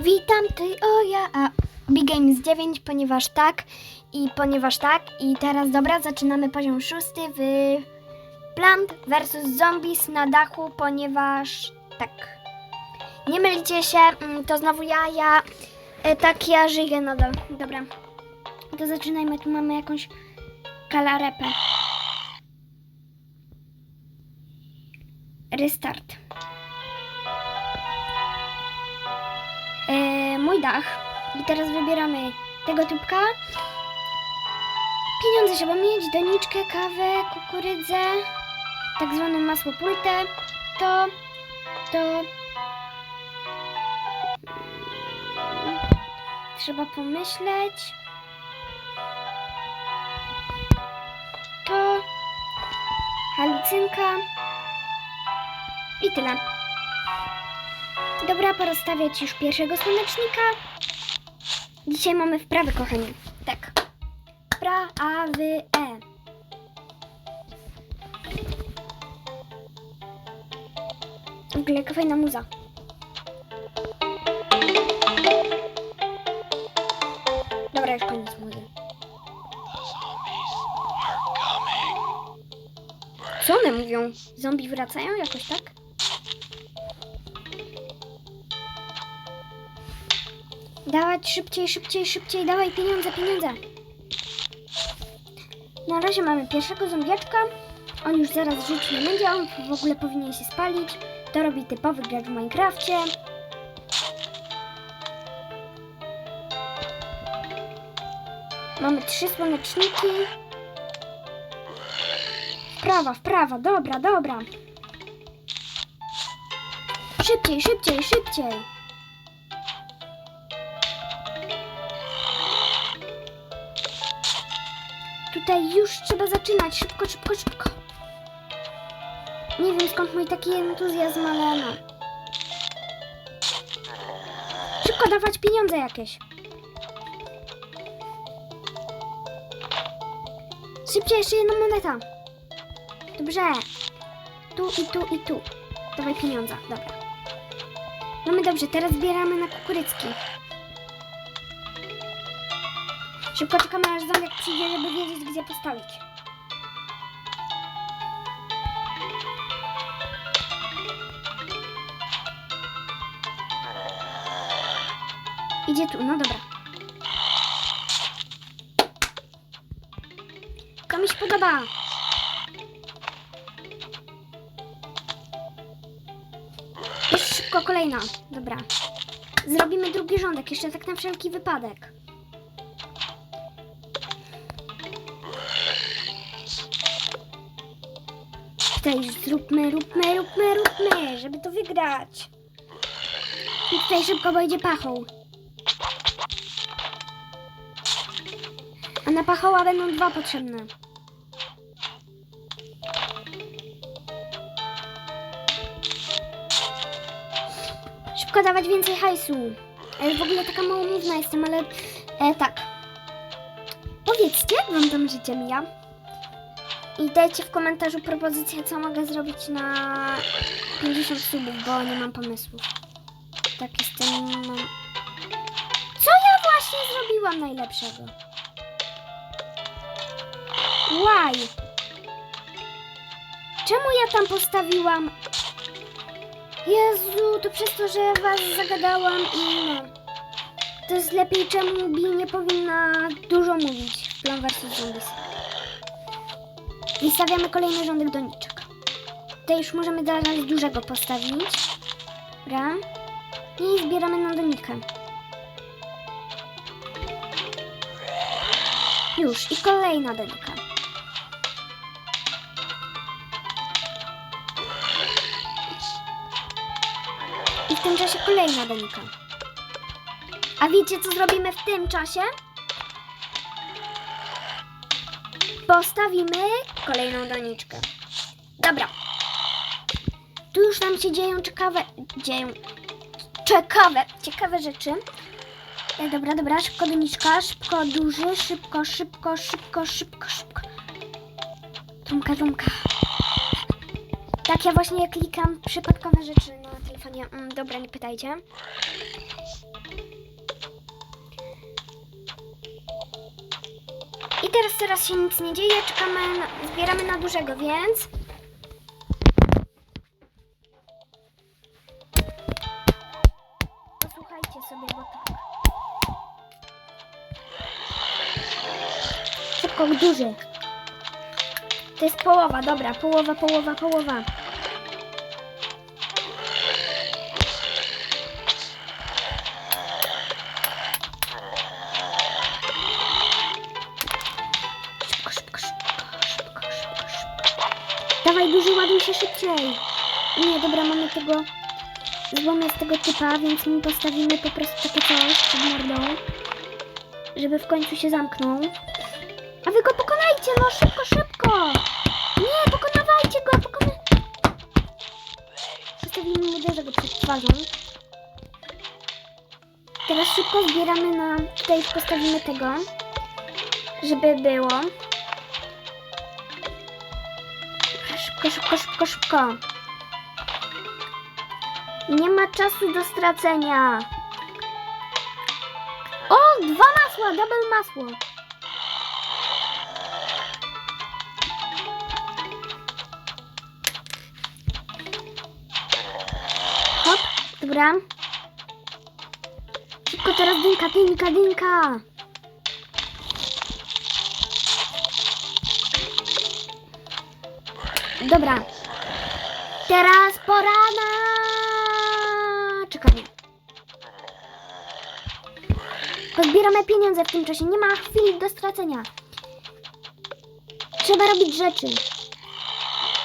Witam, ty o ja, a Big Games 9, ponieważ tak i ponieważ tak i teraz dobra, zaczynamy poziom szósty w Plant vs Zombies na dachu, ponieważ tak. Nie mylicie się, mm, to znowu ja, ja, e, tak ja żyję nadal. Dobra, to zaczynajmy, tu mamy jakąś kalarepę. Restart. Mój dach. I teraz wybieramy tego tubka. Pieniądze trzeba mieć, doniczkę, kawę, kukurydzę, tak zwaną masło pultę. To, to... Trzeba pomyśleć. To... Halucynka. I tyle. Dobra, pora stawiać już pierwszego słonecznika. Dzisiaj mamy wprawy, kochani. Tak. Pra, a, wy, e. W ogóle fajna muza. Dobra, już koniec muzy. Co one mówią? Zombie wracają jakoś tak? Dawać szybciej, szybciej, szybciej, dawaj pieniądze, pieniądze. Na razie mamy pierwszego zombiaczka. On już zaraz żyć nie będzie, on w ogóle powinien się spalić. To robi typowy gracz w Minecrafcie. Mamy trzy słoneczniki. Wprawa, wprawa, dobra, dobra. Szybciej, szybciej, szybciej. Tutaj już trzeba zaczynać. Szybko, szybko, szybko. Nie wiem skąd mój taki entuzjazm, ale no. Szybko dawać pieniądze jakieś. Szybciej, jeszcze jedna moneta. Dobrze. Tu i tu i tu. Dawaj pieniądze, dobra. Mamy dobrze, teraz zbieramy na kukurycki. Szybko czekamy aż zombiak przyjdzie, żeby wiedzieć gdzie postawić. Idzie tu, no dobra. To mi się podoba. Jeszcze szybko kolejna. Dobra. Zrobimy drugi rządek, jeszcze tak na wszelki wypadek. Tutaj zróbmy, róbmy, róbmy, róbmy, żeby to wygrać. I tutaj szybko bo idzie pachoł. A na pachoła będą dwa potrzebne. Szybko dawać więcej hajsu. E, w ogóle taka małomówna jestem, ale e, tak. Powiedzcie, jak wam tam życie mija. I dajcie w komentarzu propozycję, co mogę zrobić na 50 subów, bo nie mam pomysłów. Tak jestem. Co ja właśnie zrobiłam najlepszego? Why? Czemu ja tam postawiłam? Jezu, to przez to, że was zagadałam i no. To jest lepiej, czemu Bi nie powinna dużo mówić w Plan vs Zombies. I stawiamy kolejny rządek doniczek. Tutaj już możemy zaraz dużego postawić. Dobra. I zbieramy na donikę. Już. I kolejna donika. I w tym czasie kolejna donika. A wiecie, co zrobimy w tym czasie? Postawimy kolejną doniczkę. Dobra. Tu już nam się dzieją ciekawe... Dzieją... Ciekawe, ciekawe rzeczy. E, dobra, dobra, szybko doniczka, szybko duży, szybko, szybko, szybko, szybko, szybko. Trumka, trumka. Tak, ja właśnie klikam przypadkowe rzeczy na telefonie. Mm, dobra, nie pytajcie. Teraz teraz się nic nie dzieje, czekamy, na, zbieramy na dużego, więc... Posłuchajcie sobie, bo tak. Szybko, duży. To jest połowa, dobra, połowa, połowa, połowa. Dawaj, duży, ładuj się szybciej. Nie, dobra, mamy tego złomy z tego typa, więc my postawimy po prostu takie coś przed mordą, żeby w końcu się zamknął. A wy go pokonajcie, no szybko, szybko! Nie, pokonawajcie go, pokona... Postawimy mu dużego przed twarzą. Teraz szybko zbieramy na... Tutaj postawimy tego, żeby było. Szybko, szybko, szybko, szybko. Nie ma czasu do stracenia. O, dwa masła, double masło. Hop, dobra. Szybko teraz dynka, dynka, dynka. Dobra. Teraz pora na czekanie. Pozbieramy pieniądze w tym czasie. Nie ma chwili do stracenia. Trzeba robić rzeczy.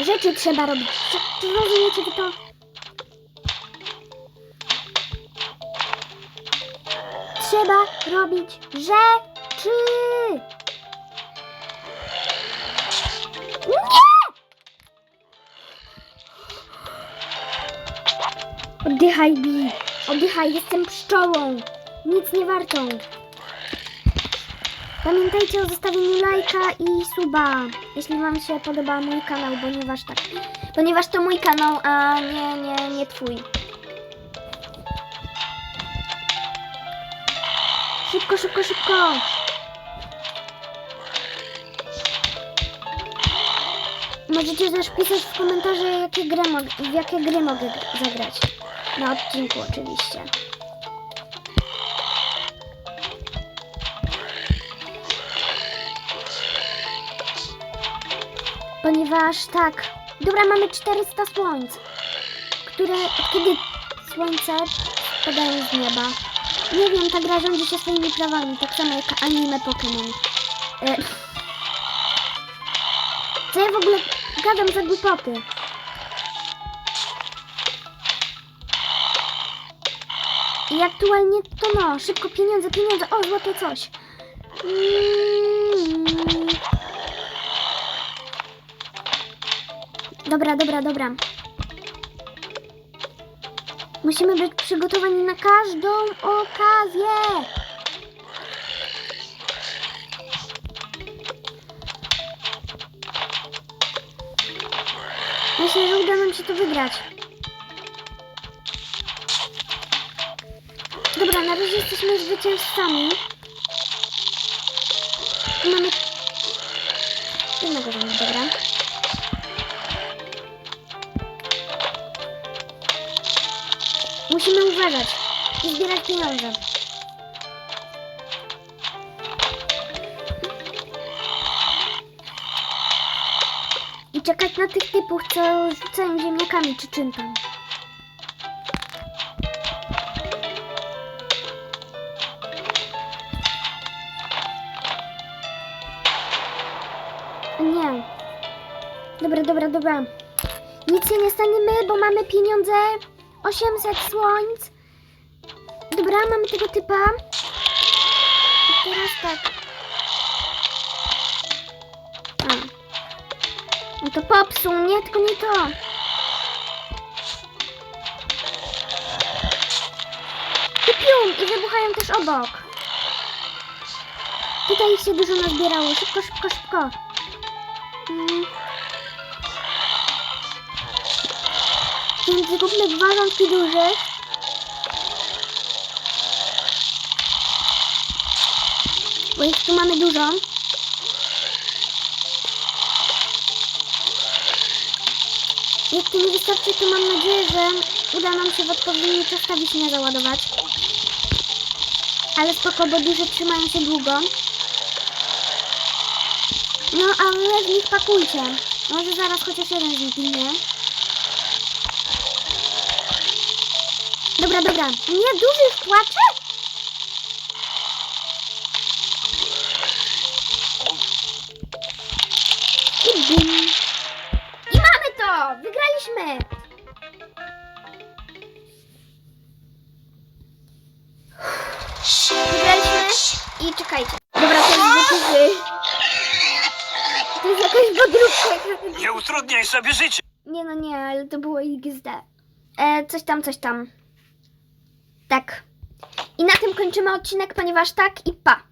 Rzeczy trzeba robić. Czy, czy rozumiecie to? Trzeba robić rzeczy. Nie! Oddychaj, Bi. Oddychaj, jestem pszczołą. Nic nie wartą. Pamiętajcie o zostawieniu lajka i suba, jeśli Wam się podoba mój kanał, ponieważ tak, ponieważ to mój kanał, a nie, nie, nie Twój. Szybko, szybko, szybko. Możecie też pisać w komentarzu, jakie gry w jakie gry mogę gr- zagrać. Na odcinku oczywiście. Ponieważ tak, dobra, mamy 400 słońc, które kiedy słońce spadają z nieba. Nie wiem, ta gra rządzi się swoimi prawami, tak samo jak anime Pokémon. E, co ja w ogóle gadam za głupoty? I aktualnie to no, szybko pieniądze, pieniądze, o złote coś. Mm. Dobra, dobra, dobra. Musimy być przygotowani na każdą okazję. Myślę, że uda nam się to wygrać. Dobra, na razie jesteśmy zwycięzcami. Tu mamy jednego zombie, dobra. Musimy uważać i zbierać pieniądze. I czekać na tych typów, co rzucają ziemniakami czy czym tam. Nie. Dobra, dobra, dobra. Nic się nie staniemy, bo mamy pieniądze. 800 słońc. Dobra, mamy tego typa. I teraz tak. A. No to popsuł, nie, tylko nie to. I pium, i wybuchają też obok. Tutaj się dużo nazbierało. Szybko, szybko, szybko. Więc zróbmy dwa rządki duże. Bo ich tu mamy dużo. Jak to nie wystarczy, to mam nadzieję, że uda nam się w odpowiedni czas ta załadować. Ale spoko, bo duże trzymają się długo. No, ale w nich pakujcie. Może zaraz chociaż jeden z nich ginie. Dobra, dobra. Nie, duży już płacze? I bum. I mamy to! Wygraliśmy! Wygraliśmy i czekajcie. Dobra. To jest jakaś podróbka. Nie utrudniaj sobie życie. Nie no nie, ale to było XD. E, coś tam, coś tam. Tak. I na tym kończymy odcinek, ponieważ tak i pa.